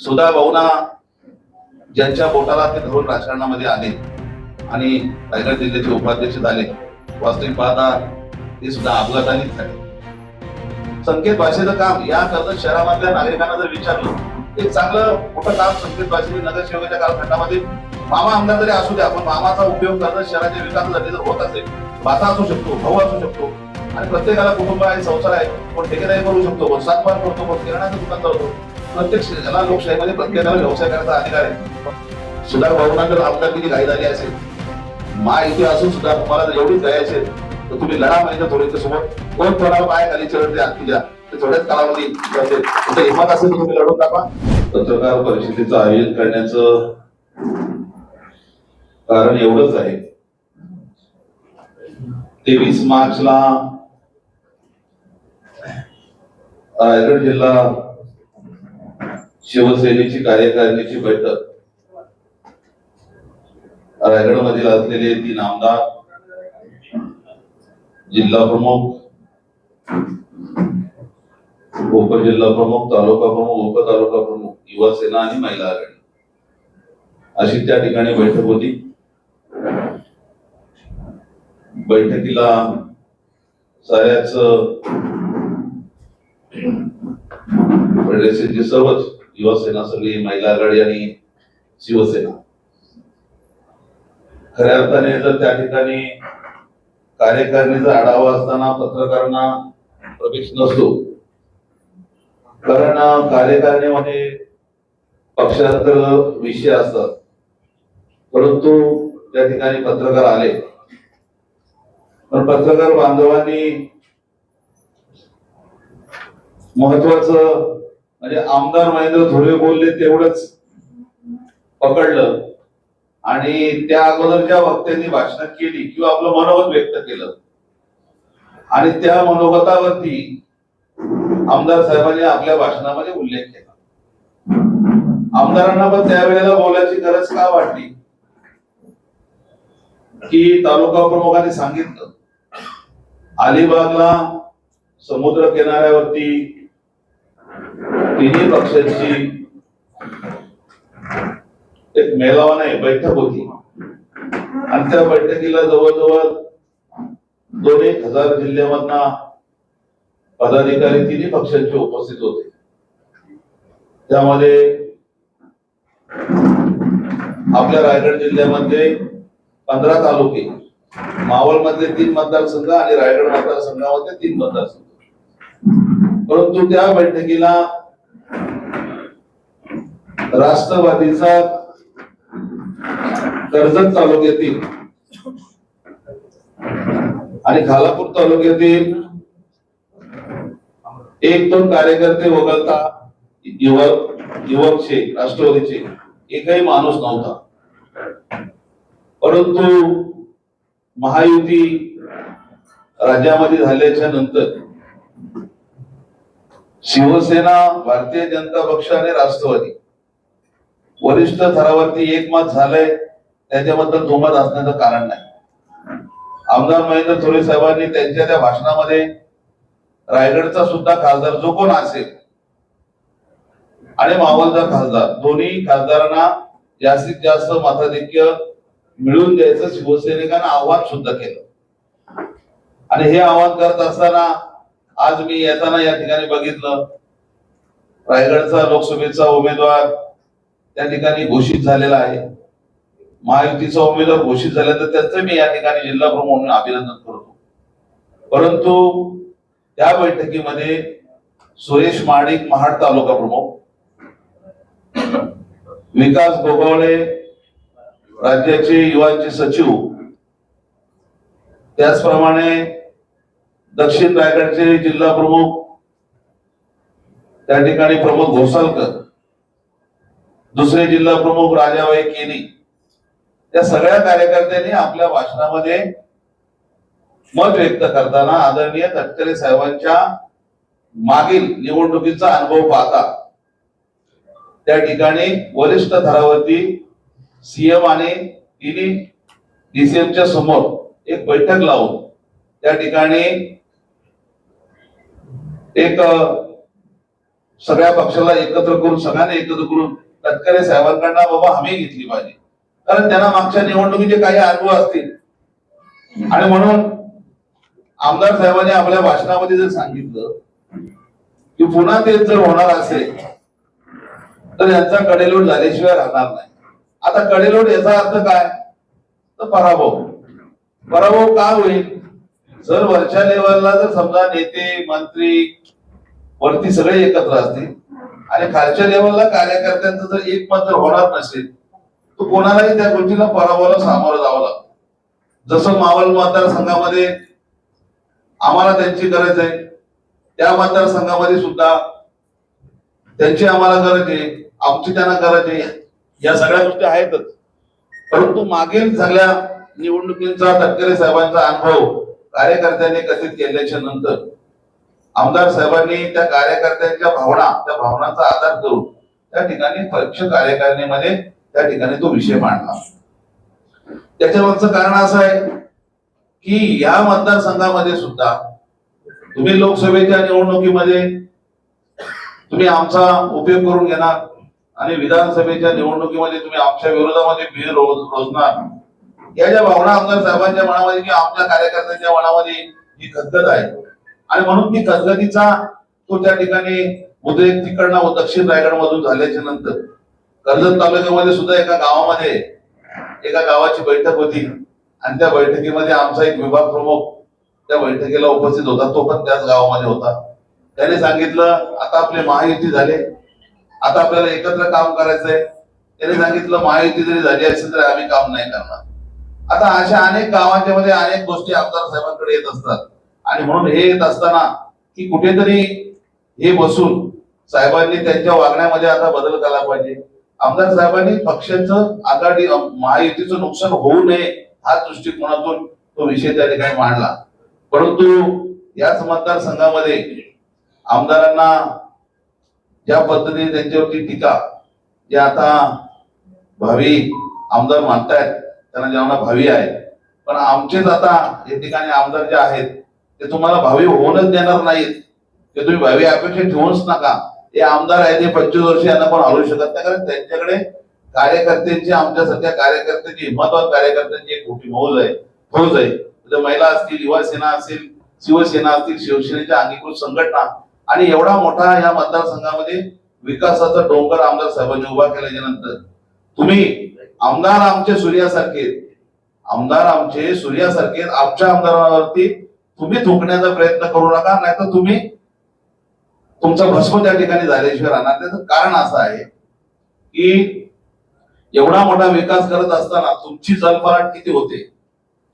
सुधा भाऊना ज्यांच्या बोटाला ते धरून राजकारणामध्ये आले आणि रायगड जिल्ह्याचे उपाध्यक्ष झाले वास्तविक पाहता ते सुद्धा अपघातानेच झाले. संकेत भाषेचं काम या कर्जत शहरामधल्या नागरिकांना जर विचारलं ते चांगलं मोठं काम संकेत भाषेने नगरसेवकाच्या कालखंडामध्ये मामा आमदार तरी असू द्या आपण मामाचा उपयोग कर्जत शहराच्या विकासासाठी जर होत असेल भाता असू शकतो भाऊ असू शकतो आणि प्रत्येकाला कुटुंब आहे संसार आहे कोण ठेकेदारी करू शकतो कोण सातबार करतो कोण किराणाचं दुकान चालतो प्रत्येक ज्याला लोकशाहीमध्ये प्रत्येकाला व्यवसाय करायचा अधिकार आहे. सुधार भाऊंना जर किती घाई झाली असेल. मा इथे असून सुद्धा तुम्हाला जर एवढीच घाई असेल तर तुम्ही लढा माहिती थोडे सोबत कोण थोडा पाय खाली चढत द्या ते थोड्याच कालावधी असेल तुमचं हिंमत असेल तर तुम्ही लढून टाका पत्रकार परिषदेचं आयोजन करण्याचं कारण एवढंच आहे. तेवीस मार्चला रायगड जिल्हा शिवसेनेची कार्यकारिणीची बैठक. रायगड मधील असलेले तीन आमदार जिल्हा प्रमुख उपजिल्हा प्रमुख तालुका प्रमुख उपतालुका प्रमुख युवा सेना आणि महिला आघाडी. अशी त्या ठिकाणी बैठक होती. बैठकीला साऱ्याच सर्वच युवासेना सगळी महिला आघाडी आणि शिवसेना. खऱ्या अर्थाने जर त्या ठिकाणी कार्यकारिणीचा आढावा असताना पत्रकारांना प्रवेश नसतो. कारण कार्यकारिणीमध्ये पक्षांतर विषय असतात. परंतु त्या ठिकाणी पत्रकार आले. पण पत्रकार बांधवांनी महत्वाचं म्हणजे आमदार महेंद्र धुळे बोलले तेवढंच पकडलं. आणि त्या अगोदर ज्या वक्त्यांनी भाषण केली किंवा आपलं मनोगत व्यक्त केलं. आणि त्या मनोगतावरती आमदार साहेबांनी आपल्या भाषणामध्ये उल्लेख केला. आमदारांना पण त्यावेळेला बोलायची गरज का वाटली? की तालुका प्रमुखांनी सांगितलं. अलिबागला समुद्र किनाऱ्यावरती तिन्ही पक्षांची एक मेळावा नाही बैठक होती. आणि त्या बैठकीला जवळजवळ दोन एक हजार जिल्ह्यामधना पदाधिकारी तिन्ही पक्षांचे उपस्थित होते. त्यामध्ये आपल्या रायगड जिल्ह्यामध्ये पंधरा तालुके मावळ मधले तीन मतदारसंघ आणि रायगड मतदारसंघामध्ये तीन मतदारसंघ. परंतु त्या बैठकीला राष्ट्रवादीचा कर्जत तालुक्यातील आणि खालापूर तालुक्यातील एक दोन कार्यकर्ते वगळता युवक युवकचे राष्ट्रवादीचे एकही माणूस नव्हता. परंतु महायुती राज्यामध्ये झाल्याच्यानंतर शिवसेना भारतीय जनता पक्ष आणि राष्ट्रवादी. वरिष्ठ थरावरती एकमत झालंय त्याच्याबद्दल दुमत असण्याचं कारण नाही. आमदार महेंद्र थोरे साहेबांनी त्यांच्या त्या भाषणामध्ये रायगडचा सुद्धा खासदार जो कोण असेल आणि मावळचा खासदार दोन्ही खासदारांना जास्तीत जास्त मताधिक्य मिळवून द्यायचं शिवसैनिकांना आव्हान सुद्धा केलं. आणि हे आव्हान करत असताना आज मी येताना या ठिकाणी बघितलं. रायगडचा लोकसभेचा उमेदवार त्या ठिकाणी घोषित झालेला आहे. महायुतीचा उमेदवार घोषित झाला तर त्याचं मी या ठिकाणी जिल्हा प्रमुख म्हणून अभिनंदन करतो. परंतु त्या बैठकीमध्ये सुरेश महाडिक महाड तालुका प्रमुख विकास गोगावळे राज्याचे युवांचे सचिव त्याचप्रमाणे दक्षिण रायगडचे जिल्हा प्रमुख त्या ठिकाणी प्रमोद घोसालकर. दुसरे जिल्हा प्रमुख राजाबाई केनी. या सगळ्या कार्यकर्त्यांनी आपल्या भाषणामध्ये मत व्यक्त करताना आदरणीय तटकरे साहेबांच्या मागील निवडणुकीचा अनुभव पाहता त्या ठिकाणी वरिष्ठ थरावरती सीएम आणि तिन्ही डीसीएमच्या समोर एक बैठक लावून त्या ठिकाणी एक सगळ्या पक्षाला एकत्र करून सगळ्यांना एकत्र करून तटकरे साहेबांकडनं बाबा हमी घेतली पाहिजे. कारण त्यांना मागच्या निवडणुकीचे काही अनुभव असतील. आणि म्हणून आमदार साहेबांनी आपल्या भाषणामध्ये जर सांगितलं की पुन्हा तेच जर होणार असेल तर यांचा कडेलोट झाल्याशिवाय राहणार नाही. आता कडेलोट याचा अर्थ काय? तर पराभव. पराभव का होईल? जर वरच्या लेवलला जर समजा नेते मंत्री वरती सगळे एकत्र असतील आणि खालच्या लेवलला कार्यकर्त्यांचं जर एक मत जर होणार नसेल तर कोणालाही त्या गोष्टीला पराभवाला सामोरं जावं लागतं. जसं मावळ मतदारसंघामध्ये आम्हाला त्यांची गरज आहे त्या मतदारसंघामध्ये सुद्धा त्यांची आम्हाला गरज आहे आमची त्यांना गरज आहे या सगळ्या गोष्टी आहेतच. परंतु मागील सगळ्या निवडणुकींचा तटकरे साहेबांचा अनुभव कार्यकर्त्यांनी कथित केल्याच्यानंतर आमदार साहेबांनी त्या कार्यकर्त्यांच्या भावना त्या भावनांचा आधार करून त्या ठिकाणी पक्ष कार्यकारिणीमध्ये त्या ठिकाणी तो विषय मांडला. त्याच्यामागचं कारण असं आहे की या मतदारसंघामध्ये सुद्धा तुम्ही लोकसभेच्या निवडणुकीमध्ये तुम्ही आमचा उपयोग करून घेणार आणि विधानसभेच्या निवडणुकीमध्ये तुम्ही आमच्या विरोधामध्ये भीड रोजणार. या ज्या भावना आमदार साहेबांच्या मनामध्ये किंवा आमच्या कार्यकर्त्यांच्या मनामध्ये ही खतखत आहे. आणि म्हणून ती गदगदीचा तो त्या ठिकाणी उद्रेक तिकडनं दक्षिण रायगड मधून झाल्याच्यानंतर कर्जत तालुक्यामध्ये सुद्धा एका गावामध्ये एका गावाची बैठक होती. आणि त्या बैठकीमध्ये आमचा एक विभाग प्रमुख त्या बैठकीला उपस्थित होता. तो पण त्याच गावामध्ये होता. त्याने सांगितलं आता आपले महायुती झाले. आता आपल्याला एकत्र काम करायचंय. त्याने सांगितलं महायुती जरी झाली असेल तरी आम्ही काम नाही करणार. आता अशा अनेक गावांच्या मध्ये अनेक गोष्टी आमदार साहेबांकडे येत असतात. आणि म्हणून हे येत असताना की कुठेतरी हे बसून साहेबांनी त्यांच्या वागण्यामध्ये आता बदल केला पाहिजे. आमदार साहेबांनी पक्षाचं आघाडी महायुतीचं नुकसान होऊ नये हा दृष्टिकोनातून तो विषय त्या ठिकाणी मांडला. परंतु याच मतदारसंघामध्ये आमदारांना ज्या पद्धतीने त्यांच्यावरती टीका जे आता भावी आमदार मानतायत त्यांना ज्यांना भावी आहे. पण आमचेच आता या ठिकाणी आमदार जे आहेत ते तुम्हाला भावी होऊनच देणार नाहीत. ते तुम्ही भावी अपेक्षा ठेवूच नका. हे आमदार आहे ते पंचवीस वर्ष यांना पण हलवू शकत नाही. कारण त्यांच्याकडे कार्यकर्त्यांची आमच्या सध्या कार्यकर्त्यांची हिंमतवान कार्यकर्त्यांची एक मोठी मौज आहे फौज आहे. म्हणजे महिला असतील युवा सेना असेल शिवसेना असतील शिवसेनेच्या अंगीकृत संघटना आणि एवढा मोठा या मतदारसंघामध्ये विकासाचा डोंगर आमदार साहेबांनी उभा केल्याच्यानंतर तुम्ही आमदार आमचे सूर्यासारखे आमदार आमचे सूर्यासारखे आमच्या आमदारावरती तुम्ही थुंकण्याचा प्रयत्न करू नका नाहीतर तुम्ही तुमचा भस्म त्या ठिकाणी झाल्याशिवाय राहणार त्याचं कारण असं आहे की एवढा मोठा विकास करत असताना तुमची जलफाट किती होते?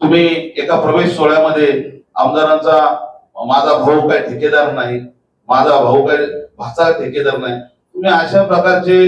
तुम्ही एका प्रवेश सोहळ्यामध्ये आमदारांचा माझा भाऊ काय ठेकेदार नाही माझा भाऊ काय भाचा ठेकेदार नाही. तुम्ही अशा प्रकारचे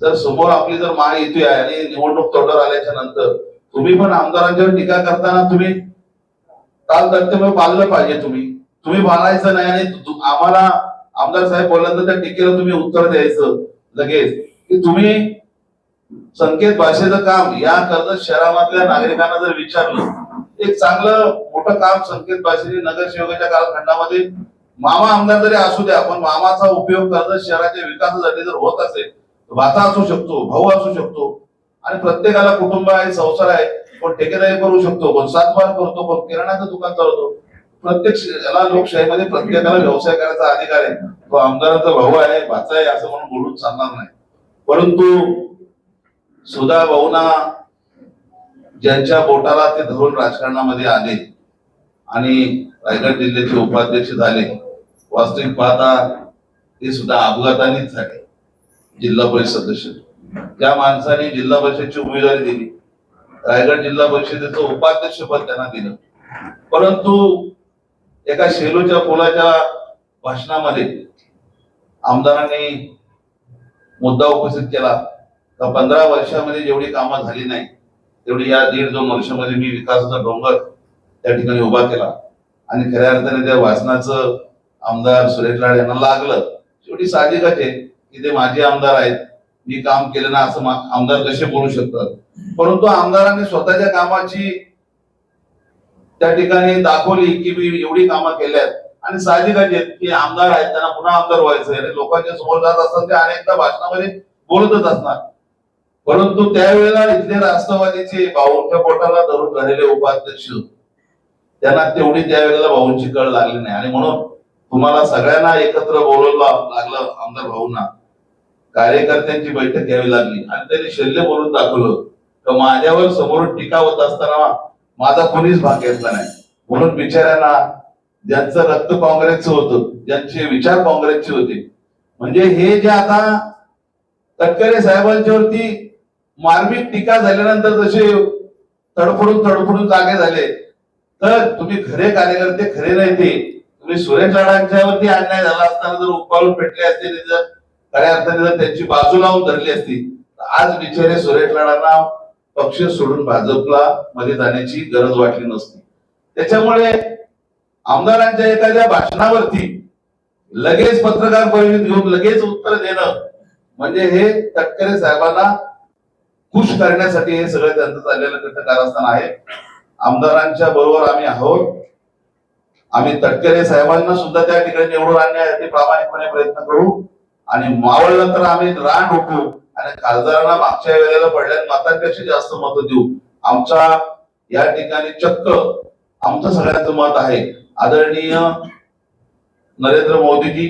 जर समोर आपली जर माळ आहे आणि निवडणूक तोंडावर आल्याच्यानंतर तुम्ही पण आमदारांच्यावर टीका करताना तुम्ही काल कर्तव्य पाळलं पाहिजे तुम्ही. तुम्ही पाळायचं नाही आणि आम्हाला आमदार साहेब बोलल्यानंतर त्या टीकेला तुम्ही उत्तर द्यायचं लगेच. की तुम्ही संकेत भाषेचं काम या कर्जत शहरामधल्या नागरिकांना जर विचारलं एक चांगलं मोठं काम संकेत भाषेने नगरसेवकाच्या कालखंडामध्ये मामा आमदार जरी असू द्या पण मामाचा उपयोग कर्जत शहराच्या विकासासाठी जर होत असेल तर असू शकतो भाऊ असू शकतो आणि प्रत्येकाला कुटुंब आहे संसार आहे कोण ठेकेदारी करू शकतो कोण सातबार करतो कोण किराणाचं दुकान चालवतो. प्रत्येक याला लोकशाहीमध्ये प्रत्येकाला व्यवसाय करायचा अधिकार आहे तो आमदाराचा भाऊ आहे भाचा आहे असं म्हणून बोलून चालणार नाही. परंतु सुधा भाऊना ज्यांच्या बोटाला ते धरून राजकारणामध्ये आले आणि रायगड जिल्ह्याचे उपाध्यक्ष झाले वास्तविक पाहता ते सुद्धा अपघातानेच झाले. जिल्हा परिषद सदस्य त्या माणसाने जिल्हा परिषदची उमेदवारी दिली. रायगड जिल्हा परिषदेचं उपाध्यक्ष पद त्यांना दिलं. परंतु एका शेलूच्या पुलाच्या भाषणामध्ये आमदारांनी मुद्दा उपस्थित केला. तर पंधरा वर्षामध्ये जेवढी कामं झाली नाही तेवढी या दीड दोन वर्षामध्ये मी विकासाचा डोंगर त्या ठिकाणी उभा केला. आणि खऱ्या अर्थाने त्या वाचनाचं आमदार सुरेश लाड यांना लागलं. शेवटी साहजिकच आहे. की ते माझे आमदार आहेत. मी काम केलं ना असं आमदार कसे बोलू शकतात? परंतु आमदारांनी स्वतःच्या कामाची त्या ठिकाणी दाखवली की मी एवढी कामं केल्यात आणि साहजिकच आहेत की आमदार आहेत त्यांना पुन्हा आमदार व्हायचंय आणि लोकांच्या समोर जात असतात ते अनेकदा भाषणामध्ये बोलतच असणार. परंतु त्यावेळेला इथले राष्ट्रवादीचे भाऊंच्या पोटाला धरून झालेले उपाध्यक्ष त्यांना तेवढी त्यावेळेला भाऊंची कळ लागली नाही. आणि म्हणून तुम्हाला सगळ्यांना एकत्र बोलवलं लागलं आमदार भाऊंना. कार्यकर्त्यांची बैठक घ्यावी लागली. आणि त्यांनी शल्य बोलून दाखवलं तर माझ्यावर समोरून टीका होत असताना माझा कोणीच भाग घेतला नाही. म्हणून बिचाऱ्यांना ज्यांचं रक्त काँग्रेसचं होतं ज्यांचे विचार काँग्रेसचे होते. म्हणजे हे जे आता तटकरे साहेबांच्यावरती मार्मिक टीका झाल्यानंतर जसे तडफडून तडफडून जागे झाले तर तुम्ही खरे कार्यकर्ते खरे नाही ते तुम्ही सुरेश लाडांच्यावरती अन्याय झाला असताना जर उपाळून पेटले असते जर खऱ्या अर्थाने जर त्यांची बाजू लावून धरली असती आज बिचारे सुरेश लाडांना पक्ष सोडून भाजपला मध्ये जाण्याची गरज वाटली नसती. त्याच्यामुळे आमदारांच्या एखाद्या भाषणावरती लगेच पत्रकार परिषद घेऊन लगेच उत्तर देणं म्हणजे हे तटकरे साहेबांना खुश करण्यासाठी हे सगळं त्यांचं चाललेलं कृत्य कारस्थान आहे. आमदारांच्या बरोबर आम्ही आहोत. आम्ही तटकरे साहेबांना सुद्धा त्या ठिकाणी निवडून आणण्यासाठी प्रामाणिकपणे प्रयत्न करू. आणि मावळला तर आम्ही रान उठू आणि खासदारांना मागच्या वेळेला पडल्यात मतांपेक्षा जास्त मत देऊ. आमचा या ठिकाणी चक्क आमचं सगळ्यांचं मत आहे. आदरणीय नरेंद्र मोदीजी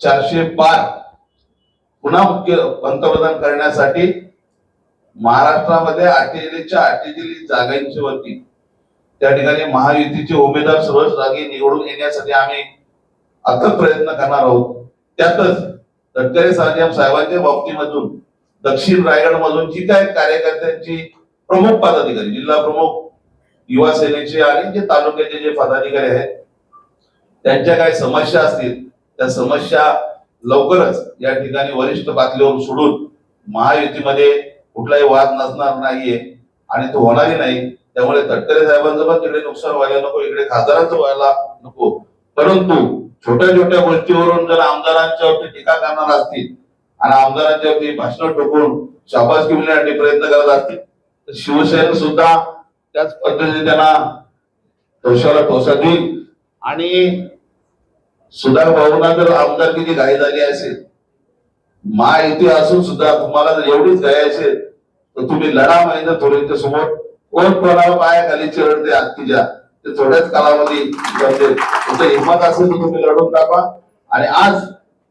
चारशे पार पुन्हा मुख्य पंतप्रधान करण्यासाठी महाराष्ट्रामध्ये अठ्ठेचाळीसच्या अठ्ठेचाळीस जागांची वरती त्या ठिकाणी महायुतीचे उमेदवार सर्वच जागी निवडून येण्यासाठी आम्ही अथक प्रयत्न करणार आहोत. त्यातच तटकरे साहेब साहेबांच्या बाबतीमधून दक्षिण रायगड मधून जी काय कार्यकर्त्यांची प्रमुख पदाधिकारी जिल्हा प्रमुख युवा सेनेचे आणि जे तालुक्याचे जे पदाधिकारी आहेत त्यांच्या काही समस्या असतील त्या समस्या लवकरच या ठिकाणी वरिष्ठ पातळीवर सोडून महायुतीमध्ये कुठलाही वाद नसणार नाहीये आणि तो होणारही नाही. त्यामुळे तटकरे साहेबांचं पण तिकडे नुकसान व्हायला नको इकडे खासदारांचं व्हायला नको. परंतु छोट्या छोट्या गोष्टीवरून जर आमदारांच्यावरती टीका करणार असतील आणि आमदारांच्यावरती भाषण ठोकून शाबासकी मिळण्यासाठी प्रयत्न करत असतील तर शिवसेना सुद्धा त्याच पद्धतीने त्यांना ठोशाला ठोसा देईल. आणि सुधार भाऊना जर आमदारकीची घाई झाली असेल महायुती असून सुद्धा तुम्हाला जर एवढीच घाई असेल तर तुम्ही लढा माहिती थोडेच्या समोर कोण कोणाला पायाखाली चिरडते आत्तीच्या ते थोड्याच कालावधी जमते तुमचं हिंमत असेल तर तुम्ही लढून टाका आणि आज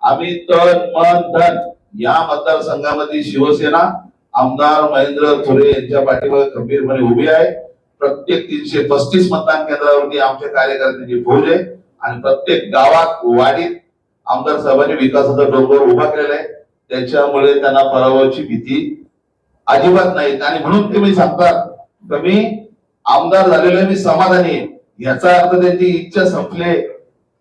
आम्ही तन मन धन या मतदारसंघामध्ये शिवसेना आमदार महेंद्र थोरे यांच्या पाठीवर खंबीरपणे उभी आहे. प्रत्येक तीनशे पस्तीस मतदान केंद्रावरती आमच्या कार्यकर्त्यांची फौज आहे. आणि प्रत्येक गावात वाडीत आमदार साहेबांनी विकासाचा डोंगर उभा केलेला आहे. त्याच्यामुळे त्यांना पराभवाची भीती अजिबात नाही. आणि म्हणून तुम्ही सांगतात कमी आमदार झालेले मी समाधानी आहे. याचा अर्थ त्यांची इच्छा संपले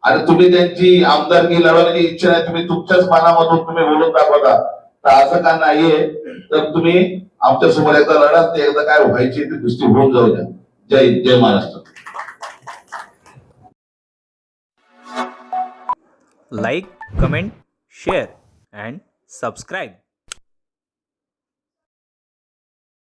आणि तुम्ही त्यांची आमदारकी लढवण्याची इच्छा नाही तुम्ही तुमच्याच मनामधून तुम्ही बोलून दाखवता. तर असं का नाहीये तर तुम्ही आमच्यासमोर एकदा लढा ते एकदा काय व्हायची ती दृष्टी होऊन जाऊ द्या. जय जय Maharashtra. Like comment share and subscribe